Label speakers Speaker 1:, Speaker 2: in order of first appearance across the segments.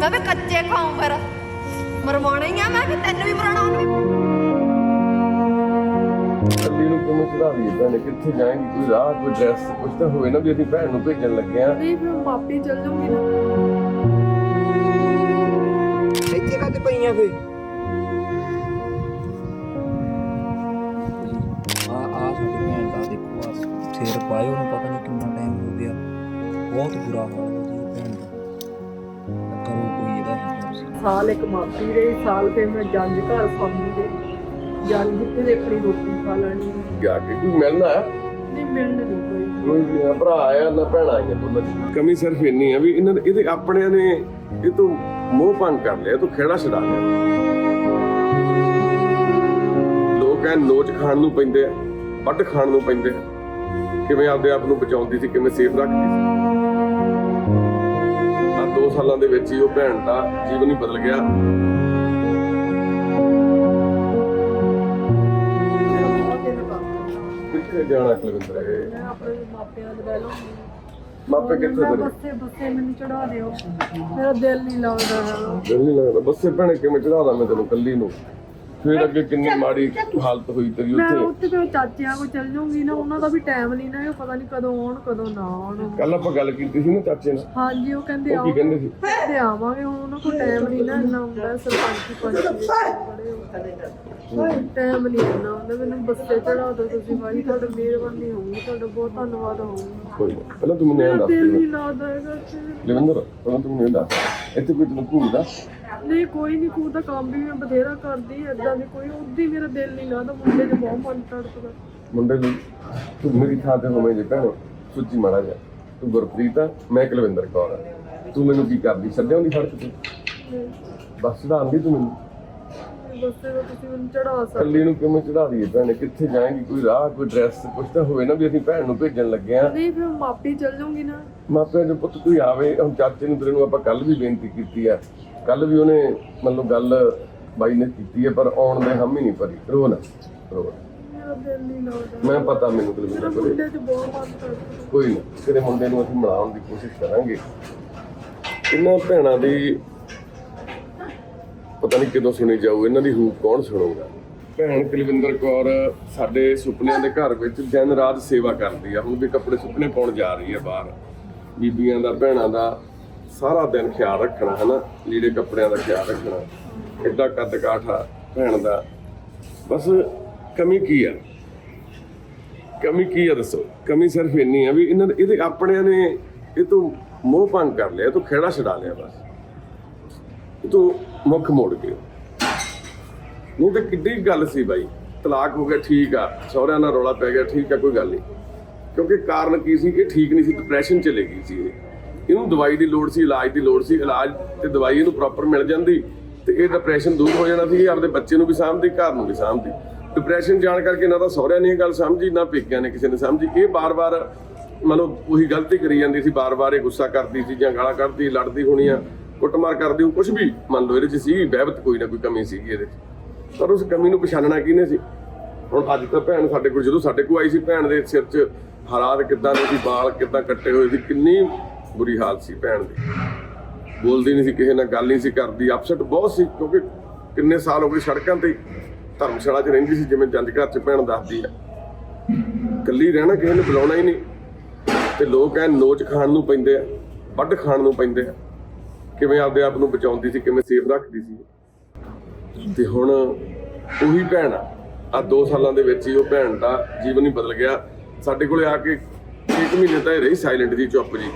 Speaker 1: ਮੈਂ ਵੀ ਕੱਚੇ ਖਾਉਂ ਫਿਰ। ਮਰਵਾਉਣਾ ਹੀ ਆ ਮੈਂ ਵੀ ਤੈਨੂੰ ਵੀ ਮਰਾਉਣਾ ਉਹਨੂੰ
Speaker 2: ਕੱਲੀ ਨੂੰ ਕਿਵੇਂ ਚੜਾ ਦਈਏ ਭੈਣੇ ਕਿੱਥੇ ਜਾਏਗੀ ਕੋਈ ਰਾਹ ਕੋਈ ਡਰੈਸ ਕੁਛ ਤਾਂ ਹੋਵੇ ਨਾ ਵੀ ਅਸੀਂ ਭੈਣ ਨੂੰ ਭੇਜਣ ਲੱਗੇ ਆ
Speaker 3: ਨਹੀਂ ਫਿਰ ਮਾਪੀ ਚੱਲ ਜੂਗੀ ਨਾ।
Speaker 4: ਇੱਥੇ ਕਾਤੇ ਪਈਆਂ ਫੇ
Speaker 5: ਆ ਆ ਸਾਡੀ ਭੈਣ ਦਾ ਦੇਖੋ ਆ ਸਿਰ ਪਾਏ ਉਹਨੂੰ ਪਤਾ ਨਹੀਂ ਕਿੰਨਾ ਟਾਈਮ ਹੋ ਗਿਆ। ਬਹੁਤ ਬੁਰਾ ਹਾਲ।
Speaker 3: ਸਾਲ ਇੱਕ ਮਾਪੀ ਰਹੀ ਸਾਲ ਫਿਰ ਮੈਂ ਜੰਜ ਘਰ ਫੰਮੀ ਦੇ ਜੰਜ ਕਿੱਥੇ ਦੇਖਣੀ ਰੋਟੀ ਖਾ ਲੈਣੀ।
Speaker 2: ਜਾ ਕੇ ਕੋਈ ਮਿਲਣਾ
Speaker 3: ਨਹੀਂ ਮਿਲਣ ਨਹੀਂ ਕੋਈ
Speaker 2: ਕੋਈ ਵੀ ਨਾ ਭਰਾ ਆਇਆ ਨਾ ਭੈਣ ਆਈਆਂ ਦੋਨਾਂ ਦੀ। ਕਮੀ ਸਿਰਫ ਇੰਨੀ ਆ ਵੀ ਇਹਨਾਂ ਇਹਦੇ ਆਪਣਿਆਂ ਨੇ ਇਹ ਤੋਂ ਮੋਹ ਭੰਗ ਕਰ ਲਿਆ ਇਹ ਤੋਂ ਖੇੜਾ ਛਡਾ ਲਿਆ। ਲੋਕ ਐ ਨੋਚ ਖਾਣ ਨੂੰ ਪੈਂਦੇ ਆ ਵੱਢ ਖਾਣ ਨੂੰ ਪੈਂਦੇ ਆ। ਕਿਵੇਂ ਆਪਦੇ ਆਪ ਨੂੰ ਬਚਾਉਂਦੀ ਸੀ ਕਿਵੇਂ ਸੇਫ ਰੱਖਦੀ ਸੀ। ਆ ਸਾਲਾਂ ਦੇ ਵਿੱਚ ਹੀ ਉਹ ਭੈਣ ਦਾ ਜੀਵਨ ਹੀ ਬਦਲ ਗਿਆ। ਕਿੱਥੇ ਜਾਣਾ ਕੁਲਵਿੰਦਰ ਇਹ?
Speaker 3: ਮੈਂ ਆਪਣੇ ਮਾਪਿਆਂ ਦੇ ਲਵਾਂਗੀ
Speaker 2: ਮਾਪੇ ਕਿੱਥੇ ਤੇਰੇ?
Speaker 3: ਬੱਸੇ ਬੱਸੇ ਮੈਨੂੰ ਚੜਾ ਦਿਓ। ਮੇਰਾ ਦਿਲ ਨਹੀਂ ਲੱਗਦਾ।
Speaker 2: ਦਿਲ ਨਹੀਂ ਲੱਗਦਾ। ਬੱਸੇ ਭੈਣੇ ਕਿਵੇਂ ਚੜਾਦਾ ਮੈਂ ਤੈਨੂੰ ਕੱਲੀ ਨੂੰ? ਫਿਰ ਅੱਗੇ ਕਿੰਨੀ ਮਾੜੀ ਹਾਲਤ ਹੋਈ ਤੇਰੀ
Speaker 3: ਮੈਂ
Speaker 2: ਉੱਥੇ?
Speaker 3: ਉੱਥੇ ਤੇ ਚਾਚਿਆਂ ਕੋਲ ਚੱਲ ਜਾਊਂਗੀ ਨਾ ਉਹਨਾਂ ਦਾ ਵੀ ਟਾਈਮ ਨਹੀਂ ਨਾ ਇਹ ਪਤਾ ਨਹੀਂ ਕਦੋਂ ਆਉਣ ਕਦੋਂ ਨਾ ਆਉਣ।
Speaker 2: ਕੱਲ ਆਪਾਂ ਗੱਲ ਕੀਤੀ ਸੀ ਨਾ ਚਾਚੇ ਨਾਲ।
Speaker 3: ਹਾਂਜੀ ਉਹ ਕਹਿੰਦੇ
Speaker 2: ਉਹ ਕੀ ਕਹਿੰਦੇ ਸੀ?
Speaker 3: ਤੇ ਆਵਾਂਗੇ ਹੁਣ ਉਹਨਾਂ ਕੋਲ ਟਾਈਮ ਨਹੀਂ ਨਾ ਇੰਨਾ ਹੁੰਦਾ ਸਰਪੰਚੀ ਪੰਚ ਦੇ ਬੜੇ ਟਾਈਮ ਨਹੀਂ ਇੰਨਾ ਹੁੰਦਾ ਮੈਨੂੰ ਬੱਸੇ ਚੜਾ ਦਿਓ ਤੁਸੀਂ ਭਾਈ ਤੁਹਾਡੀ ਮਿਹਰਬਾਨੀ ਹੋਊਗੀ ਤੁਹਾਡਾ ਬਹੁਤ ਧੰਨਵਾਦ ਹੋਊਗਾ।
Speaker 2: ਕੋਈ ਨਾ ਪਹਿਲਾਂ ਤੂੰ ਮੈਨੂੰ ਇਹ ਦੱਸ
Speaker 3: ਦਿਲ
Speaker 2: ਦੇ।
Speaker 3: ਨਹੀਂ ਲੱਗਦਾ ਹੈਗਾ।
Speaker 2: ਲਵਿੰਦਰ ਪਹਿਲਾਂ ਤੂੰ ਮੈਨੂੰ ਇਹ ਦੱਸ। ਇੱਥੇ ਕੋਈ ਤੈਨੂੰ ਘੂਰਦਾ?
Speaker 3: ਨਹੀਂ ਕੋਈ ਨਹੀਂ ਕੋਈ ਦਾ ਕੰਮ ਵੀ ਮੈਂ ਬਥੇਰਾ ਕਰਦੀ ਏਦਾਂ ਦੀ ਕੋਈ ਉਦੀ ਮੇਰਾ ਦਿਲ ਨਹੀਂ ਲੱਗਦਾ ਮੁੰਡੇ 'ਚ ਬਹੁਤ ਮਨ ਤੜਪਦਾ।
Speaker 2: ਮੁੰਡੇ ਨੂੰ ਤੂੰ ਮੇਰੀ ਥਾਂ ਤੇ ਹੋਵੇਂ ਜੇ ਭੈਣ ਸੁੱਚੀ ਮਾੜਾ ਜਾ ਤੂੰ ਗੁਰਪ੍ਰੀਤ ਆ ਮੈਂ ਕੁਲਵਿੰਦਰ ਕੌਰ ਆ। ਤੂੰ ਮੈਨੂੰ ਕੀ ਕਰਦੀ ਛੱਡਿਆ ਹੁੰਦੀ ਸੜਕ ਤੇ? ਬਸ ਚੜਾਉਂਦੀ ਤੂੰ ਮੈਨੂੰ?
Speaker 3: ਬੱਸੇ ਦਾ ਤੁਸੀਂ ਮੈਨੂੰ ਚੜਾ ਸਕਦੇ।
Speaker 2: ਕੱਲੀ ਨੂੰ ਕਿਵੇਂ ਚੜਾ ਦਈਏ ਭੈਣੇ? ਕਿੱਥੇ ਜਾਏਗੀ? ਕੋਈ ਰਾਹ ਕੋਈ ਡਰੈਸ ਕੁਛ ਤਾਂ ਹੋਵੇ ਨਾ ਵੀ ਅਸੀਂ ਭੈਣ ਨੂੰ ਭੇਜਣ ਲੱਗੇ ਆ।
Speaker 3: ਨਹੀਂ ਫਿਰ ਮਾਪੀ ਚੱਲ ਜੂਗੀ ਨਾ।
Speaker 2: ਮਾਪਿਆਂ ਦੇ ਪੁੱਤ ਕੋਈ ਆਵੇ ਹੁਣ ਚਾਚੇ ਨੂੰ ਤੇਰੇ ਨੂੰ ਆਪਾਂ ਕੱਲ ਵੀ ਬੇਨਤੀ ਕੀਤੀ ਆ। ਕੱਲ ਵੀ ਉਹਨੇ ਮੰਨ ਗੱਲ ਬਾਈ ਨੇ ਕੀਤੀ ਹੈ, ਪਰ ਆਉਣ ਦੇ ਹਮ ਹੀ ਨਹੀਂ ਭਰੀ ਰੋ ਨਾ ਰੋ ਨਾ। ਮੈਂ ਪਤਾ ਮੈਨੂੰ ਕੁਲਵਿੰਦਰ ਕੋਲੇ
Speaker 3: ਮੁੰਡੇ 'ਚ ਬਹੁਤ ਮਨ ਤੜਪਦਾ
Speaker 2: ਕੋਈ ਨਾ, ਤੇਰੇ ਮੁੰਡੇ ਨੂੰ ਅਸੀਂ ਮਿਲਾਉਣ ਦੀ ਕੋਸ਼ਿਸ਼ ਕਰਾਂਗੇ। ਇਹਨਾਂ ਭੈਣਾਂ ਦੀ ਪਤਾ ਨਹੀਂ ਕਿਦੋਂ ਸੁਣੀ ਜਾਊ, ਇਹਨਾਂ ਦੀ ਹੂਕ ਕੌਣ ਸੁਣੂਗਾ? ਭੈਣ ਕੁਲਵਿੰਦਰ ਕੌਰ ਸਾਡੇ ਸੁਪਨਿਆਂ ਦੇ ਘਰ ਵਿੱਚ ਦਿਨ ਰਾਤ ਸੇਵਾ ਕਰਦੀ ਆ। ਹੁਣ ਵੀ ਕੱਪੜੇ ਸੁਪਨੇ ਪਾਉਣ ਜਾ ਰਹੀ ਹੈ ਬਾਹਰ। ਬੀਬੀਆਂ ਦਾ, ਭੈਣਾਂ ਦਾ ਸਾਰਾ ਦਿਨ ਖਿਆਲ ਰੱਖਣਾ, ਹਨਾ? ਲੀੜੇ ਕੱਪੜਿਆਂ ਦਾ ਖਿਆਲ ਰੱਖਣਾ ਐਡਾ ਕੱਦ ਕਾਠਾ ਭੈਣ ਦਾ। ਬਸ ਕਮੀ ਕੀ ਆ? ਕਮੀ ਕੀ ਆ ਦੱਸੋ? ਕਮੀ ਸਿਰਫ ਇੰਨੀ ਆ ਵੀ ਇਹਨਾਂ ਦੇ ਇਹਦੇ ਆਪਣਿਆਂ ਨੇ ਇਹ ਤੋਂ ਮੋਹ ਭੰਗ ਕਰ ਲਿਆ, ਇਹ ਤੋਂ ਖੇੜਾ ਛਡਾ ਲਿਆ ਬਸ। ਇਹ ਤੋਂ ਮੁੱਖ ਮੋੜ ਗਏ। ਨਹੀਂ ਤਾਂ ਕਿੱਡੀ ਗੱਲ ਸੀ ਬਾਈ। ਤਲਾਕ ਹੋ ਗਿਆ, ਠੀਕ ਆ। ਸਹੁਰਿਆਂ ਨਾਲ ਰੌਲਾ ਪੈ ਗਿਆ, ਠੀਕ ਆ, ਕੋਈ ਗੱਲ ਨਹੀਂ। ਕਿਉਂਕਿ ਕਾਰਨ ਕੀ ਸੀ? ਕਿ ਠੀਕ ਨਹੀਂ ਸੀ ਡਿਪਰੈਸ਼ਨ ਚਲੇ ਗਈ ਸੀ ਇਹ। ਇਹਨੂੰ ਦਵਾਈ ਦੀ ਲੋੜ ਸੀ, ਇਲਾਜ ਦੀ ਲੋੜ ਸੀ, ਇਲਾਜ ਤੇ ਦਵਾਈ ਇਹਨੂੰ ਪ੍ਰੋਪਰ ਮਿਲ ਜਾਂਦੀ ਤੇ ਇਹ ਡਿਪਰੈਸ਼ਨ ਦੂਰ ਹੋ ਜਾਣਾ ਸੀ, ਇਹ ਆਪਦੇ ਬੱਚੇ ਨੂੰ ਵੀ ਸਾਂਭਦੀ, ਘਰ ਨੂੰ ਵੀ ਸਾਂਭਦੀ। ਡਿਪਰੈਸ਼ਨ ਜਾਣ ਕਰਕੇ ਨਾ ਤਾਂ ਸਹੁਰਿਆਂ ਨੇ ਇਹ ਗੱਲ ਸਮਝੀ, ਨਾ ਪੇਕਿਆਂ ਨੇ ਕਿਸੇ ਨੇ ਸਮਝੀ। ਇਹ ਬਾਰ-ਬਾਰ ਮਤਲਬ ਉਹੀ ਗਲਤੀ ਕਰੀ ਜਾਂਦੀ ਸੀ, ਬਾਰ-ਬਾਰ ਇਹ ਗੁੱਸਾ ਕਰਦੀ ਸੀ ਜਾਂ ਗਾਲਾਂ ਕੱਢਦੀ, ਲੜਦੀ ਹੋਣੀ ਆ, ਕੁੱਟਮਾਰ ਕਰਦੀ ਉਹ ਕੁਝ ਵੀ ਮੰਨ ਲਓ ਇਹਦੇ 'ਚ ਸੀ ਬਹਿਬਤ ਕੋਈ ਨਾ ਕੋਈ ਕਮੀ ਸੀਗੀ ਇਹਦੇ 'ਚ। ਪਰ ਉਸ ਕਮੀ ਨੂੰ ਪਛਾਣਨਾ ਕਿਹਨੇ ਸੀ? ਹੁਣ ਅੱਜ ਤਾਂ ਭੈਣ ਸਾਡੇ ਕੋਲ, ਜਦੋਂ ਸਾਡੇ ਕੋਲ ਆਈ ਸੀ, ਭੈਣ ਦੇ ਸਿਰ 'ਚ ਹਾਲਾਤ ਕਿੱਦਾਂ ਦੇ ਸੀ ਵਾਲ ਕਿੱਦਾਂ ਕੱਟੇ ਹੋਏ ਸੀ, ਕਿੰਨੀ ਬੁਰੀ ਹਾਲਤ ਸੀ ਭੈਣ ਦੀ। ਬੋਲਦੀ ਨਹੀਂ ਸੀ, ਕਿਸੇ ਨਾਲ ਗੱਲ ਨਹੀਂ ਸੀ ਕਰਦੀ। ਅਪਸੈਟ ਬਹੁਤ ਸੀ, ਕਿਉਂਕਿ ਕਿੰਨੇ ਸਾਲ ਹੋ ਗਏ ਸੜਕਾਂ ਤੇ ਧਰਮਸ਼ਾਲਾ 'ਚ ਰਹਿੰਦੀ ਸੀ, ਜਿਵੇਂ ਜੰਜ ਘਰ 'ਚ ਭੈਣ ਦੱਸਦੀ ਆ। ਇਕੱਲੀ ਰਹਿਣਾ, ਕਿਸੇ ਨੇ ਬੁਲਾਉਣਾ ਹੀ ਨਹੀਂ। ਤੇ ਲੋਕ ਐ ਨੋਚ ਖਾਣ ਨੂੰ ਪੈਂਦੇ ਆ, ਵੱਢ ਖਾਣ ਨੂੰ ਪੈਂਦੇ ਆ। ਕਿਵੇਂ ਆਪਦੇ ਆਪ ਨੂੰ ਬਚਾਉਂਦੀ ਸੀ, ਕਿਵੇਂ ਸੇਫ ਰੱਖਦੀ ਸੀ। ਤੇ ਹੁਣ ਉਹੀ ਭੈਣ ਆ। ਆ 2 ਸਾਲਾਂ ਦੇ ਵਿੱਚ ਹੀ ਉਹ ਭੈਣ ਦਾ ਜੀਵਨ ਹੀ ਬਦਲ ਗਿਆ। ਸਾਡੇ ਕੋਲੇ ਆ ਕੇ 1 ਮਹੀਨੇ ਤਾਂ ਇਹ ਰਹੀ ਸਾਇਲੈਂਟ ਜੀ ਚੁੱਪ ਜੀ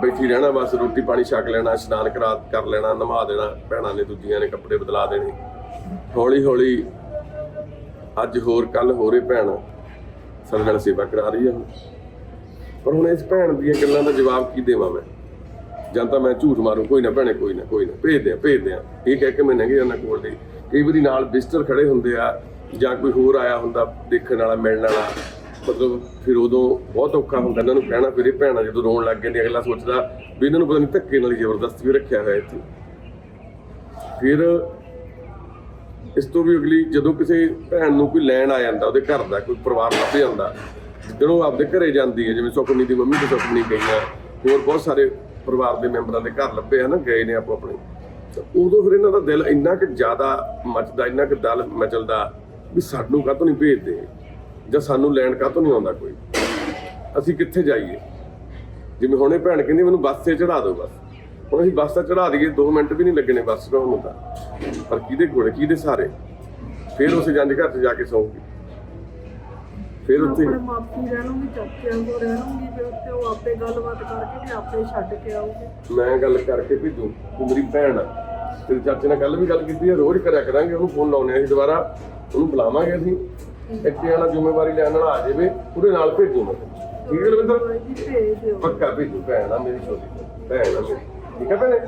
Speaker 2: ਬੈਠੀ ਰਹਿਣਾ ਬਸ, ਰੋਟੀ ਪਾਣੀ ਛਕ ਲੈਣਾ, ਇਸ਼ਨਾਨ ਕਰਾ ਕਰ ਲੈਣਾ, ਨਮਾ ਦੇਣਾ, ਭੈਣਾਂ ਨੇ ਦੂਜੀਆਂ ਨੇ ਕੱਪੜੇ ਬਦਲਾ ਦੇਣੇ। ਹੌਲੀ ਹੌਲੀ ਅੱਜ ਹੋਰ ਕੱਲ ਹੋਰੇ ਭੈਣ ਸਾਡੇ ਨਾਲ ਸੇਵਾ ਕਰਾ ਰਹੀ ਹੈ ਹੁਣ ਪਰ ਹੁਣ ਇਸ ਭੈਣ ਦੀਆਂ ਗੱਲਾਂ ਦਾ ਜਵਾਬ ਕੀ ਦੇਵਾਂ ਮੈਂ? ਜਾਂ ਤਾਂ ਮੈਂ ਝੂਠ ਮਾਰੂ, ਕੋਈ ਨਾ ਭੈਣੇ, ਕੋਈ ਨਾ ਕੋਈ ਨਾ। ਭੇਜਦੇ ਆ ਭੇਜਦੇ ਆ ਇਹ ਕਹਿ ਕੇ ਮੈਂ ਲੰਘੇ ਉਹਨਾਂ ਕੋਲ ਦੇ ਕਈ ਵਾਰੀ ਨਾਲ ਵਿਜ਼ਟਰ ਖੜੇ ਹੁੰਦੇ ਆ ਜਾਂ ਕੋਈ ਹੋਰ ਆਇਆ ਹੁੰਦਾ ਦੇਖਣ ਵਾਲਾ, ਮਿਲਣ ਵਾਲਾ। ਮਤਲਬ ਫਿਰ ਉਦੋਂ ਬਹੁਤ ਔਖਾ ਹੁੰਦਾ, ਇਹਨਾਂ ਨੂੰ ਕਹਿਣਾ ਫਿਰ ਇਹ ਭੈਣਾਂ ਜਦੋਂ ਰੋਣ ਲੱਗ ਜਾਂਦੀ ਅਗਲਾ ਸੋਚਦਾ ਵੀ ਇਹਨਾਂ ਨੂੰ ਪਤਾ ਨਹੀਂ ਧੱਕੇ ਨਾਲ ਹੀ ਜ਼ਬਰਦਸਤੀ ਵੀ ਰੱਖਿਆ ਹੋਇਆ ਇੱਥੇ। ਫਿਰ ਇਸ ਤੋਂ ਵੀ ਅਗਲੀ ਜਦੋਂ ਕਿਸੇ ਭੈਣ ਨੂੰ ਕੋਈ ਲੈਣ ਆ ਜਾਂਦਾ, ਉਹਦੇ ਘਰ ਦਾ ਕੋਈ ਪਰਿਵਾਰ ਲੱਭ ਜਾਂਦਾ, ਜਿੱਦਣ ਉਹ ਆਪਦੇ ਘਰੇ ਜਾਂਦੀ ਹੈ, ਜਿਵੇਂ ਸੁਖਮਨੀ ਦੀ ਮੰਮੀ ਤੇ ਸੁਖਮਨੀ ਗਈਆਂ ਹੋਰ ਬਹੁਤ ਸਾਰੇ ਪਰਿਵਾਰ ਦੇ ਮੈਂਬਰਾਂ ਦੇ ਘਰ ਲੱਭੇ ਹਨ, ਗਏ ਨੇ ਆਪੋ ਆਪਣੇ। ਤਾਂ ਉਦੋਂ ਫਿਰ ਇਹਨਾਂ ਦਾ ਦਿਲ ਇੰਨਾ ਕਿ ਜ਼ਿਆਦਾ ਮਚਦਾ, ਇੰਨਾ ਕਿ ਦਲ ਮਚਲਦਾ ਵੀ ਸਾਨੂੰ ਕਾਹਤੋਂ ਨਹੀਂ ਭੇਜਦੇ। ਜਾਂ ਸਾਨੂੰ ਲੈਣ ਕਾਹਤੋਂ ਨਹੀਂ ਆਉਂਦਾ ਕੋਈ? ਅਸੀਂ ਕਿੱਥੇ ਜਾਈਏ? ਜਿਵੇਂ ਹੁਣੇ ਭੈਣ ਕਹਿੰਦੀ ਮੈਨੂੰ ਬੱਸ ਤੇ ਚੜਾ ਦਿਓ ਬਸ। ਹੁਣ ਅਸੀਂ ਬੱਸ ਤੇ ਚੜਾ ਦਈਏ 2 ਮਿੰਟ ਵੀ ਨਹੀਂ ਲੱਗਣੇ ਬੱਸ ਚੜਾਉਣ ਨੂੰ ਤਾਂ। ਪਰ ਕਿਹਦੇ ਕੋਲ ਕਿਹਦੇ ਸਾਰੇ ਫਿਰ ਉਸੇ ਜੰਜ ਘਰ 'ਚ ਜਾ ਕੇ ਸੌਂਗੀ। ਫਿਰ ਉੱਥੇ
Speaker 3: ਮਾਪੀ ਰਹਿਣਗੇ ਚਾਚਿਆਂ ਕੋਲ ਰਹਿਣਗੇ ਤੇ ਉੱਥੇ ਉਹ ਆਪੇ ਗੱਲਬਾਤ ਕਰਕੇ ਤੇ ਆਪੇ ਛੱਡ ਕੇ ਆਉਗੇ
Speaker 2: ਮੈਂ ਗੱਲ ਕਰਕੇ ਭੇਜੂ ਤੂੰ ਮੇਰੀ ਭੈਣ ਆ। ਤੇਰੇ ਚਾਚੇ ਨਾਲ ਕੱਲ ਵੀ ਗੱਲ ਕੀਤੀ ਹੈ ਰੋਜ਼ ਕਰਿਆ ਕਰਾਂਗੇ ਉਹਨੂੰ ਫੋਨ ਲਾਉਣੇ ਅਸੀਂ ਦੁਬਾਰਾ ਉਹਨੂੰ ਬੁਲਾਵਾਂਗੇ ਅਸੀਂ। ਇੱਥੇ ਆਣਾ ਜ਼ਿੰਮੇਵਾਰੀ ਲੈਣ ਵਾਲਾ ਆ ਜਾਵੇ ਉਹਦੇ ਨਾਲ ਭੇਜੂ ਮੈਂ ਠੀਕ ਹੈ ਰਵਿੰਦਰ
Speaker 3: ਭੇਜ ਦਿਓ।
Speaker 2: ਪੱਕਾ ਭੇਜੂ ਭੈਣ ਆ ਮੇਰੀ ਛੋਟੀ ਭੈਣ ਆ ਮੇਰੀ। ਠੀਕ ਹੈ ਭੈਣੇ?